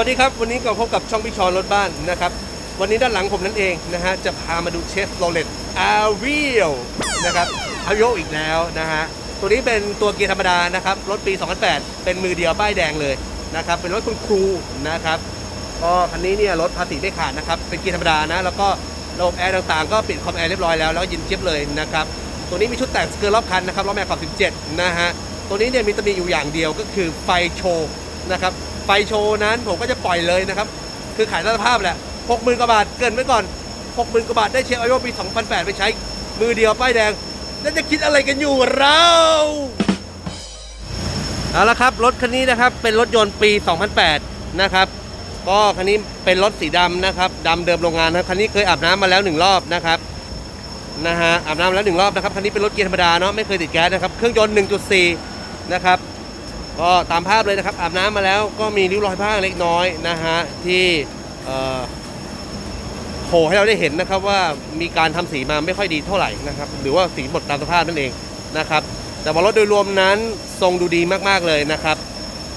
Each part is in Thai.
วัสดีครับ วันนี้ก็พบกับช่องพิชอนรถบ้านนะครับ วันนี้ด้านหลังผมนั่นเองนะฮะ จะพามาดูเชฟโรเลตอารีลนะครับอาริโออีกแล้วนะฮะ ตัวนี้เป็นตัวเกียร์ธรรมดานะครับ รถปี 2008 เป็นมือเดียวป้ายแดงเลยนะครับ เป็นรถคุณครูนะครับก็คันนี้เนี่ยรถภาษีไม่ขาดนะครับ เป็นเกียร์ธรรมดานะ แล้วก็ระบบแอร์ต่างๆ ก็ปิดคอมแอร์เรียบร้อยแล้ว แล้วก็ยินเจี๊ยบเลยนะครับ ตัวนี้มีชุดแต่งสเกิร์ตรอบคันนะครับล้อแม็กขอบ17 นะฮะ ตัวนี้เนี่ยมีตำหนิอยู่อย่างเดียวก็คือไฟโชว์นะครับ ไฟโชว์นั้นผมก็จะปล่อยเลยนะครับ คือขายสภาพแหละหกหมื่นกว่าบาทเกินไว้ก่อนหกหมื่นกว่าบาทได้เชฟไอโอปี2008ไปใช้ มือเดียวป้ายแดงแล้วจะคิดอะไรกันอยู่เราเอาละครับรถคันนี้นะครับเป็นรถยนต์ปี 2008 นะครับก็คันนี้เป็นรถสีดำนะครับดำเดิมโรงงานนะคันนี้เคยอาบน้ำมาแล้วหนึ่งรอบนะครับนะฮะอาบน้ำมาแล้วหนึ่งรอบนะครับคันนี้เป็นรถเกียร์ธรรมดาเนาะไม่เคยติดแก๊สนะครับเครื่องยนต์ 1.4 นะครับ ก็ตามภาพเลยนะครับอาบน้ำมาแล้วก็มีริ้วรอยบ้างเล็กน้อยนะฮะที่โผล่ให้เราได้เห็นนะครับว่ามีการทำสีมาไม่ค่อยดีเท่าไหร่นะครับหรือว่าสีหมดตามสภาพนั่นเองนะครับแต่ว่ารถโดยรวมนั้นทรงดูดีมากๆเลยนะครับ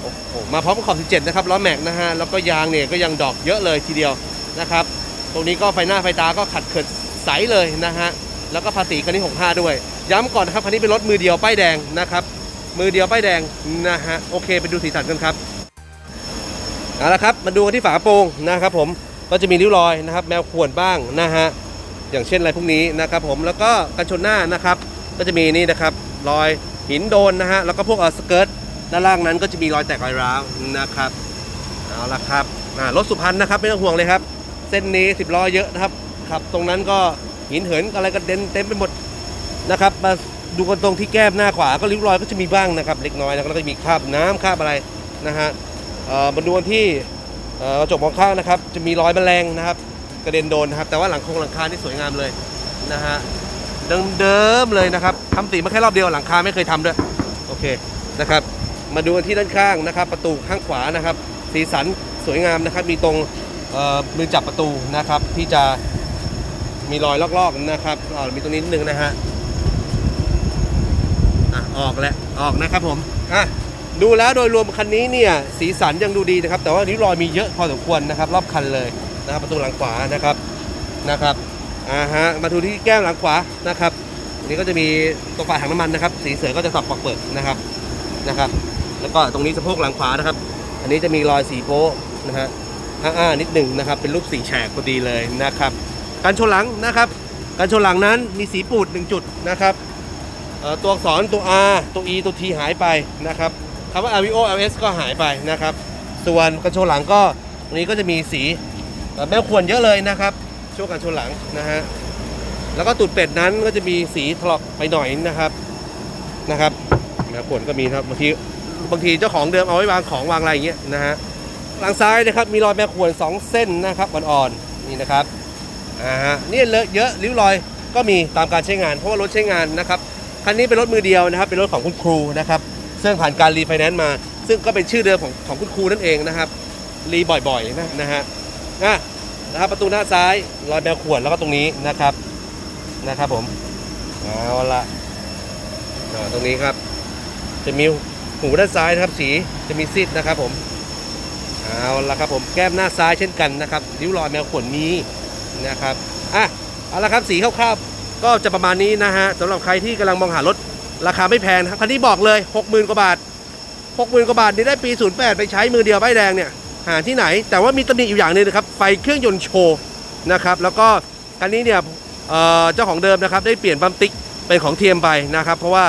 โอ้โหมาพร้อมกับขอบ 17 นะครับล้อแม็กนะฮะแล้วก็ยางเนี่ยก็ยังดอกเยอะเลยทีเดียวนะครับตรงนี้ก็ไฟหน้าไฟตาก็ขัดเขิดใสเลยนะฮะแล้วก็ภาษีคันนี้65 ด้วย ย้ำก่อนนะครับคันนี้เป็นรถมือเดียวป้ายแดงนะครับ มือเดียวป้ายแดงนะฮะโอเคไปดูสีสันกันครับเอาละครับมาดูกันที่ฝากระโปรงนะครับผมก็จะมีริ้วรอยนะครับ แมวข่วนบ้างนะฮะอย่างเช่นอะไรพวกนี้นะครับผมแล้วก็กันชนหน้านะครับ ก็จะมีนี่นะครับรอยหินโดนนะฮะแล้วก็พวกเออสเกิร์ตด้านล่างนั้นก็จะมีรอยแตกรอยร้าวนะครับเอาละครับรถสุพรรณนะครับไม่ต้องห่วงเลยครับ เส้นนี้10ล้อเยอะนะครับขับ ตรงนั้นก็หินเหินอะไรก็เด่นเต็มไปหมดนะครับมา ดูกันตรงที่แก้มหน้าขวาก็ริ้วรอยก็จะมีบ้างนะครับ เล็กน้อยแล้วก็จะมีคราบน้ำคราบอะไรนะฮะมาดูกันที่กระจกมองข้างนะครับ จะมีรอยแมลงนะครับ กระเด็นโดนนะครับ แต่ว่าหลังโครงหลังคาที่สวยงามเลยนะฮะเดิมๆเลยนะครับทำสีมาแค่รอบเดียวหลังคาไม่เคยทำด้วยโอเคนะครับ มาดูกันที่ด้านข้างนะครับ ประตูข้างขวานะครับ สีสันสวยงามนะครับ มีตรงมือจับประตูนะครับ ที่จะมีรอยลอกๆนะครับมีตรงนี้นิดนึงนะฮะ อะออกแล้วออกนะครับผมอะดูแล้วโดยรวมคันนี้เนี่ยสีสันยังดูดีนะครับ แต่ว่าริ้วรอยมีเยอะพอสมควรนะครับ รอบคันเลยนะครับประตูหลังขวานะครับนะครับอ่าฮะมาดูที่แก้มหลังขวานะครับอันนี้ก็จะมีตัวฝาถังน้ำมันนะครับ สีเสือก็จะสับปอกเปิดนะครับนะครับ แล้วก็ตรงนี้สะโพกหลังขวานะครับ อันนี้จะมีรอยสีโป๊นะฮะอ้าๆนิดหนึ่งนะครับ เป็นรูปสีแฉกพอดีเลยนะครับการชนหลังนะครับ การชนหลังนั้นมีสีปูดหนึ่งจุดนะครับ ตัวอักษรตัว R ตัว E ตัว T หายไปนะครับคำว่า RVO LS ก็หายไปนะครับ ส่วนกันชนหลังก็ตรงนี้ก็จะมีสีแมวขวนเยอะเลยนะครับช่วงการชนหลังนะฮะแล้วก็ตูดเป็ดนั้นก็จะมีสีถลอกไปหน่อยนะครับนะครับแมวขวนก็มีครับบางทีบางทีเจ้าของเดิมเอาไว้วางของวางอะไรอย่างเงี้ยนะฮะหลังซ้ายนะครับมีรอยแมวขวนสองเส้นนะครับอ่อนๆนี่นะครับอ่าฮะนี่เลอะเยอะริ้วรอยก็มีตามการใช้งานเพราะว่ารถใช้งานนะครับ คันนี้เป็นรถมือเดียวนะครับ เป็นรถของคุณครูนะครับซึ่งผ่านการรีไฟแนนซ์มา ซึ่งก็เป็นชื่อเดิมของของคุณครูนั่นเองนะครับ รีบ่อยๆนะนะฮะอะนะครับประตูหน้าซ้ายรอยแมวขวนแล้วก็ตรงนี้นะครับนะครับผมเอาละตรงนี้ครับ จะมีหูด้านซ้ายนะครับสีจะมีซีดนะครับผมเอาละครับผมแก้มหน้าซ้ายเช่นกันนะครับริ้วรอยแมวขนมีนะครับอะเอาละครับสีคร่าวๆ ก็จะประมาณนี้นะฮะสำหรับใครที่กำลังมองหารถราคาไม่แพงคันนี้บอกเลย 60,000กว่าบาท 60,000กว่าบาทนี่ได้ปี 08 ไปใช้มือเดียวป้ายแดงเนี่ยหาที่ไหน แต่ว่ามีตำหนิอยู่อย่างนึงนะครับไฟเครื่องยนต์โชว์นะครับแล้วก็คันนี้เนี่ยเจ้าของเดิมนะครับได้เปลี่ยนปั๊มติ๊กเป็นของเทียมไปนะครับ เพราะว่า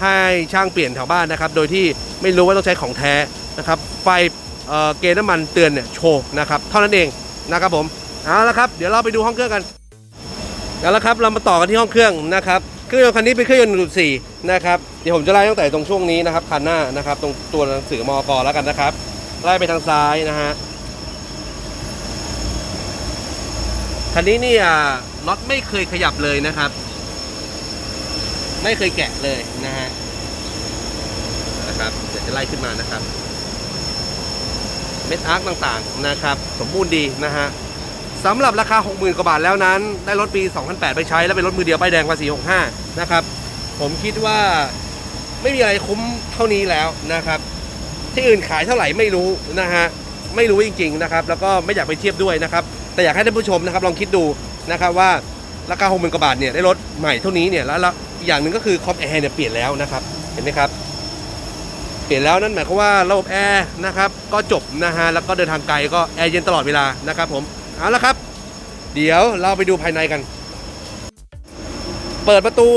ให้ช่างเปลี่ยนแถวบ้านนะครับ โดยที่ไม่รู้ว่าต้องใช้ของแท้นะครับไฟเอ่อเกณฑ์น้ำมันเตือนเนี่ยโชว์นะครับเท่านั้นเองนะครับผมเอาละครับเดี๋ยวเราไปดูห้องเครื่องกัน เอาละครับเรามาต่อกันที่ห้องเครื่องนะครับเครื่องยนต์คันนี้เป็นเครื่องยนต์1.4นะครับเดี๋ยวผมจะไล่ตั้งแต่ตรงช่วงนี้นะครับคันหน้านะครับ ตรงตัวหนังสือมอกแล้วกันนะครับไล่ไปทางซ้ายนะฮะคันนี้เนี่ยน็อตไม่เคยขยับเลยนะครับ ไม่เคยแกะเลยนะฮะนะครับเดี๋ยวจะไล่ขึ้นมานะครับ เม็ดอาร์คต่างๆนะครับ สมบูรณ์ดีนะฮะ สำหรับราคา 60,000 กว่าบาทแล้วนั้น ได้รถปี 2008 ไปใช้ แล้วเป็นรถมือเดียวป้ายแดงภาษี65 นะครับ ผมคิดว่าไม่มีอะไรคุ้มเท่านี้แล้วนะครับ ที่อื่นขายเท่าไหร่ไม่รู้นะฮะ ไม่รู้จริงๆนะครับ แล้วก็ไม่อยากไปเทียบด้วยนะครับ แต่อยากให้ท่านผู้ชมนะครับลองคิดดูนะครับว่าราคาหกหมื่นกว่าบาทเนี่ยได้รถใหม่เท่านี้เนี่ยแล้วอย่างหนึ่งก็คือคอมแอร์เนี่ยเปลี่ยนแล้วนะครับ เห็นไหมครับ เปลี่ยนแล้วนั่นหมายความว่าระบบแอร์นะครับก็จบนะฮะแล้วก็เดินทางไกลก็แอร์เย็นตลอดเวลานะครับผม เอาละครับ เดี๋ยวเราไปดูภายในกัน เปิดประตู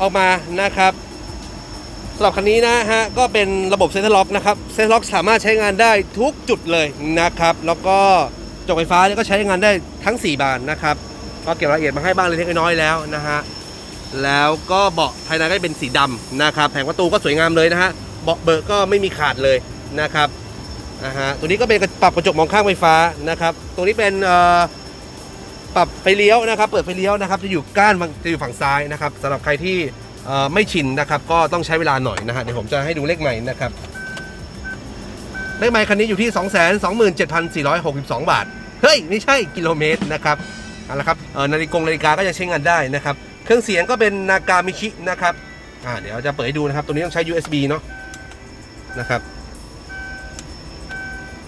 ออกมานะครับสำหรับคันนี้นะฮะก็เป็นระบบเซ็นทรัลล็อกนะครับเซ็นทรัลล็อกสามารถใช้งานได้ทุกจุดเลยนะครับ แล้วก็จกไฟฟ้าเนี่ยก็ใช้งานได้ทั้ง 4 บานนะครับ ก็เก็บรายละเอียดมาให้บ้างเล็กๆน้อยๆแล้วนะฮะแล้วก็เบาะภายในก็เป็นสีดำนะครับ แผงประตูก็สวยงามเลยนะฮะเบาะเบิกก็ไม่มีขาดเลยนะครับ นะฮะตัวนี้ก็เป็นปรับกระจกมองข้างไฟฟ้านะครับตัวนี้เป็นปรับไฟเลี้ยวนะครับ เปิดไฟเลี้ยวนะครับ จะอยู่ก้านจะอยู่ฝั่งซ้ายนะครับสำหรับใครที่ไม่ชินนะครับ ก็ต้องใช้เวลาหน่อยนะฮะเดี๋ยวผมจะให้ดูเลขใหม่นะครับเลขใหม่คันนี้อยู่ที่ 2 2 7 4 6 2 บาท เฮ้ย ไม่ใช่กิโลเมตรนะครับเอาละครับนาฬิกงนาฬิกาก็ยังใช้งานได้นะครับ เครื่องเสียงก็เป็นนากามิชินะครับอ่าเดี๋ยวจะเปิดให้ดูนะครับ ตัวนี้ต้องใช้ USB เนาะนะครับ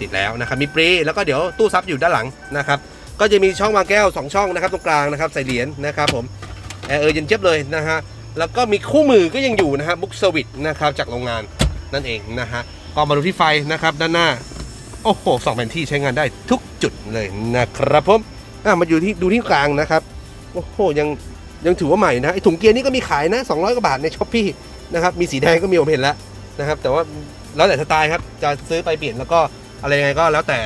ติดแล้วนะครับมีปรีแล้วก็เดี๋ยวตู้ซับอยู่ด้านหลังนะครับก็จะมีช่องวางแก้ว 2 ช่องนะครับตรงกลางนะครับใส่เหรียญนะครับผมแอร์เออเย็นเจี๊ยบเลยนะฮะแล้วก็มีคู่มือก็ยังอยู่นะฮะบุ๊กเซอร์วิสนะครับจากโรงงานนั่นเองนะฮะก็มาดูที่ไฟนะครับด้านหน้าโอ้โหสองแผ่นที่ใช้งานได้ทุกจุดเลยนะครับผมอะมาอยู่ที่ดูที่กลางนะครับโอ้โหยังยังถือว่าใหม่นะไอถุงเกียร์นี่ก็มีขายนะ 200กว่าบาทในช้อปปี้นะครับมีสีแดงก็มีผมเห็นแล้วนะครับแต่ว่าแล้วแต่สไตล์ครับจะซื้อไปเปลี่ยนแล้วก็ อะไรยังไงก็แล้วแต่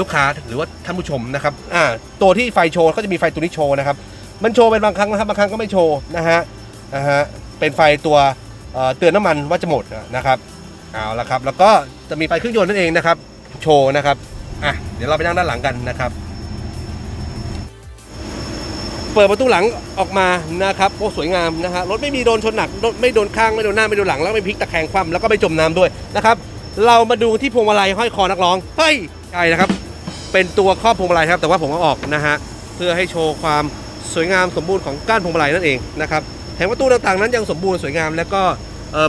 ลูกค้าหรือว่าท่านผู้ชมนะครับอ่าตัวที่ไฟโชว์ก็จะมีไฟตัวนี้โชว์นะครับ มันโชว์เป็นบางครั้งนะครับบางครั้งก็ไม่โชว์นะฮะนะฮะเป็นไฟตัวเเตือนน้ำมันว่าจะหมดนะครับเอาละครับ แล้วก็จะมีไฟเครื่องยนต์นั่นเองนะครับ โชว์นะครับอะเดี๋ยวเราไปนั่งด้านหลังกันนะครับ เปิดประตูหลังออกมานะครับโอ้สวยงามนะฮะรถไม่มีโดนชนหนักรถไม่โดนข้างไม่โดนหน้าไม่โดนหลังแล้วไม่พลิกตะแคงคว่ำแล้วก็ไม่จมน้ำด้วยนะครับ เรามาดูที่พวงมาลัยห้อยคอนักร้องเฮ้ยใช่นะครับ เป็นตัวครอบพวงมาลัยครับ แต่ว่าผมเอาออกนะฮะเพื่อให้โชว์ความสวยงามสมบูรณ์ของก้านพวงมาลัยนั่นเองนะครับแผงประตูต่างๆนั้นยังสมบูรณ์สวยงาม แล้วก็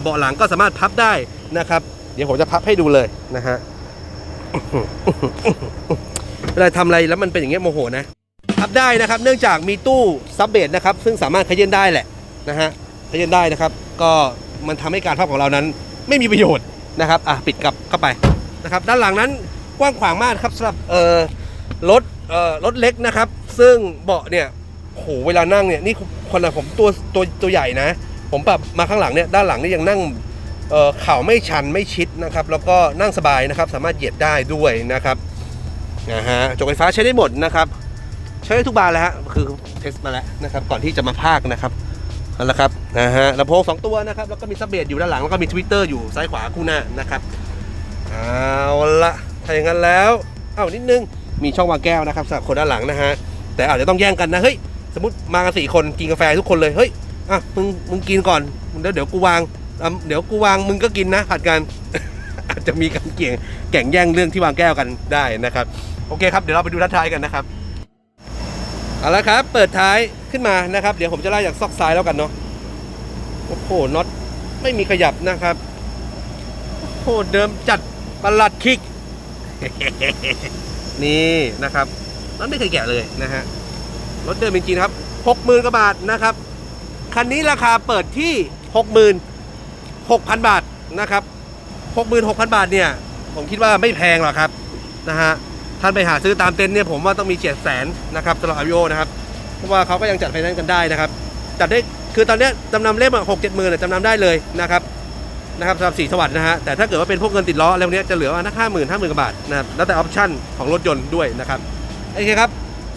เบาะหลังก็สามารถพับได้นะครับ เดี๋ยวผมจะพับให้ดูเลยนะฮะเวลาทำอะไรแล้วมันเป็นอย่างเงี้ยโมโหนะพับได้นะครับ เนื่องจากมีตู้ซับเบสนะครับ ซึ่งสามารถขยื่นได้แหละนะฮะขยื่นได้นะครับ ก็มันทำให้การพับของเรานั้น ไม่มีประโยชน์ นะครับอะปิดกลับเข้าไปนะครับด้านหลังนั้นกว้างขวางมากครับสำหรับเอ่อรถเอ่อรถเล็กนะครับ ซึ่งเบาะเนี่ยโหเวลานั่งเนี่ยนี่คนละผมตัวตัวตัวใหญ่นะ ผมปรับมาข้างหลังเนี่ยด้านหลังนี่ยังนั่งเอ่อเข่าไม่ชันไม่ชิดนะครับ แล้วก็นั่งสบายนะครับ สามารถเหยียดได้ด้วยนะครับนะฮะจกไฟฟ้าใช้ได้หมดนะครับ ใช้ได้ทุกบานแล้วฮะคือเทสมาแล้วนะครับ ก่อนที่จะมาพากนะครับ นั่นแหละครับนะฮะลำโพงสองตัวนะครับแล้วก็มีซับเบสอยู่ด้านหลังแล้วก็มีทวิตเตอร์อยู่ซ้ายขวาคู่หน้านะครับเอาละถ้าอย่างนั้นแล้วเอานิดนึงมีช่องวางแก้วนะครับสำหรับคนด้านหลังนะฮะแต่อาจจะต้องแย่งกันนะเฮ้ยสมมติมากันสี่คนกินกาแฟทุกคนเลยเฮ้ยอะมึงมึงกินก่อนแล้วเดี๋ยวกูวางเดี๋ยวกูวางมึงก็กินนะผัดกันอาจจะมีการเกี่ยงแข่งแย่งเรื่องที่วางแก้วกันได้นะครับ โอเคครับ เดี๋ยวเราไปดูด้าทายกันนะครับ เอาละครับ เปิดท้ายขึ้นมานะครับ เดี๋ยวผมจะไล่จากซอกซ้ายแล้วกันเนาะ โอ้โห น็อตไม่มีขยับนะครับ โอ้โห เดิมจัดประหลัดคิก นี่นะครับน็อตไม่เคยแกะเลยนะฮะ รถเดิมจริงๆครับหกหมื่นกว่าบาทนะครับ คันนี้ราคาเปิดที่หกหมื่นหกพันบาทนะครับหกหมื่นหกพันบาทเนี่ย ผมคิดว่าไม่แพงหรอกครับนะฮะ ท่านไปหาซื้อตามเต็นท์เนี่ยผมว่าต้องมีเจ็ดแสนนะครับสำหรับอาริโอนะครับเพราะว่าเขาก็ยังจัดไฟแนนซ์กันได้นะครับจัดได้คือตอนนี้จำนำเล่มหกเจ็ดหมื่นจำนำได้เลยนะครับนะครับสำหรับสีสวัสดนะฮะแต่ถ้าเกิดว่าเป็นพวกเงินติดล้ออะไรพวกนี้จะเหลือว่านักห้าหมื่นห้าหมื่นกว่าบาทนะครับแล้วแต่ออปชั่นของรถยนต์ด้วยนะครับโอเคครับ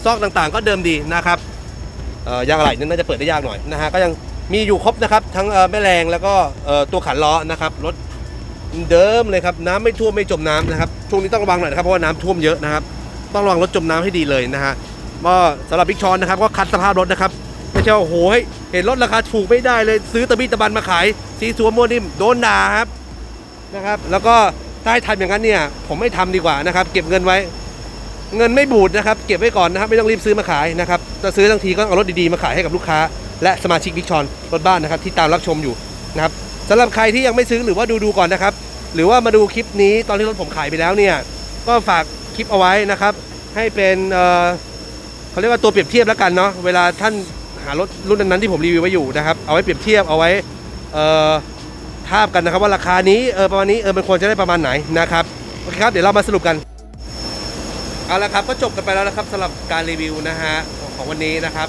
ซอกต่างๆก็เดิมดีนะครับยางอะไหล่นี่น่าจะเปิดได้ยากหน่อยนะฮะก็ยังมีอยู่ครบนะครับทั้งแม่แรงแล้วก็ตัวขันล้อนะครับรถ เดิมเลยครับน้ำไม่ท่วมไม่จมน้ำนะครับช่วงนี้ต้องระวังหน่อยนะครับเพราะว่าน้ำท่วมเยอะนะครับต้องระวังรถจมน้ำให้ดีเลยนะฮะก็สำหรับบิ๊กชอนนะครับก็คัดสภาพรถนะครับไม่ใช่ว่าโอ้โหเฮ้ยเห็นรถราคาถูกไม่ได้เลยซื้อตะบี้ตะบันมาขายซีซัวมัวนิ่มโดนด่าครับนะครับ แล้วก็ถ้าให้ทำอย่างนั้นเนี่ย ผมไม่ทำดีกว่านะครับ เก็บเงินไว้ เงินไม่บูดนะครับ เก็บไว้ก่อนนะครับ ไม่ต้องรีบซื้อมาขายนะครับจะซื้อทั้งทีก็เอารถดีๆมาขายให้กับลูกค้า และสมาชิกบิ๊กชอนรถบ้านนะครับที่ตามรับชมอยู่นะครับ สำหรับใครที่ยังไม่ซื้อหรือว่าดูดูก่อนนะครับ หรือว่ามาดูคลิปนี้ตอนที่รถผมขายไปแล้วเนี่ย ก็ฝากคลิปเอาไว้นะครับ ให้เป็นเอ่อเขาเรียกว่าตัวเปรียบเทียบแล้วกันเนาะเวลาท่านหารถรุ่นนั้นๆที่ผมรีวิวไว้อยู่นะครับเอาไว้เปรียบเทียบเอาไว้เอ่อทาบกันนะครับ ว่าราคานี้เออประมาณนี้เออมันควรจะได้ประมาณไหนนะครับโอเคครับเดี๋ยวเรามาสรุปกันเอาละครับก็จบกันไปแล้วนะครับสำหรับการรีวิวนะฮะของวันนี้นะครับ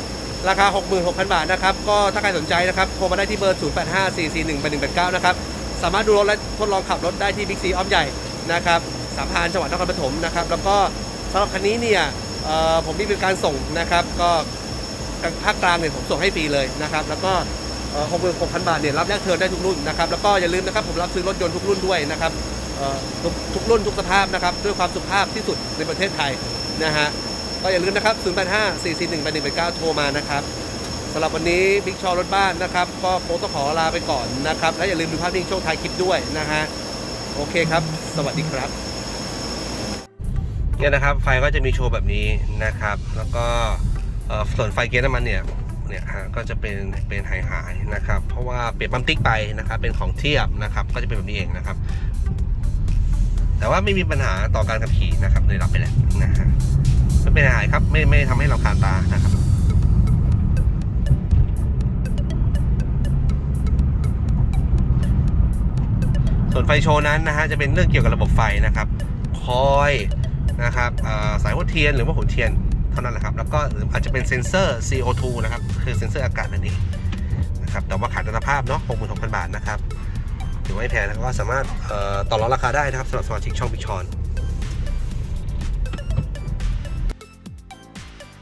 ราคา 66,000 บาทนะครับ ก็ถ้าใครสนใจนะครับ โทรมาได้ที่เบอร์ 0854418189 นะครับ สามารถดูรถและทดลองขับรถได้ที่บิ๊กซีอ้อมใหญ่นะครับ สามพานจังหวัดนครปฐมนะครับ แล้วก็สำหรับคันนี้เนี่ยผมมีเป็นการส่งนะครับ ก็ภาคกลางเนี่ยผมส่งให้ฟรีเลยนะครับ แล้วก็หกหมื่นหกพันบาทเนี่ยรับแลกเทิร์นได้ทุกรุ่นนะครับ แล้วก็อย่าลืมนะครับผมรับซื้อรถยนต์ทุกรุ่นด้วยนะครับทุกรุ่นทุกสภาพนะครับ ด้วยความสุภาพที่สุดในประเทศไทยนะฮะ ก็อย่าลืมนะครับ 085 441 8189 โทรมานะครับสำหรับวันนี้บิ๊กชอรถบ้านนะครับ ก็โค้ต้องขอลาไปก่อนนะครับ และอย่าลืมดูภาพนิ่งช่วงท้ายคลิปด้วยนะฮะโอเคครับ สวัสดีครับเนี่ยนะครับ ไฟก็จะมีโชว์แบบนี้นะครับ แล้วก็ส่วนไฟเกียร์น้ำมันเนี่ยเนี่ยฮะก็จะเป็นเป็นหายหายๆนะครับ เพราะว่าเปลี่ยนปั๊มติ๊กไปนะครับ เป็นของเทียบนะครับ ก็จะเป็นแบบนี้เองนะครับ แต่ว่าไม่มีปัญหาต่อการขับขี่นะครับเลยรับไปแล้วนะฮะ ไม่เป็นไรครับ ไม่ไม่ทำให้เราคานตานะครับส่วนไฟโชว์นั้นนะฮะจะเป็นเรื่องเกี่ยวกับระบบไฟนะครับ คอยนะครับอ่าสายหัวเทียนหรือว่าหัวเทียนเท่านั้นแหละครับ แล้วก็หรืออาจจะเป็นเซ็นเซอร์ CO2 นะครับ คือเซ็นเซอร์อากาศนั่นเองนะครับ แต่ว่าขาดคุณภาพเนาะ66,000 บาทนะครับถือว่าไม่แพงแล้วก็สามารถเอ่อต่อรองราคาได้นะครับสำหรับสมาชิกช่องพิชอน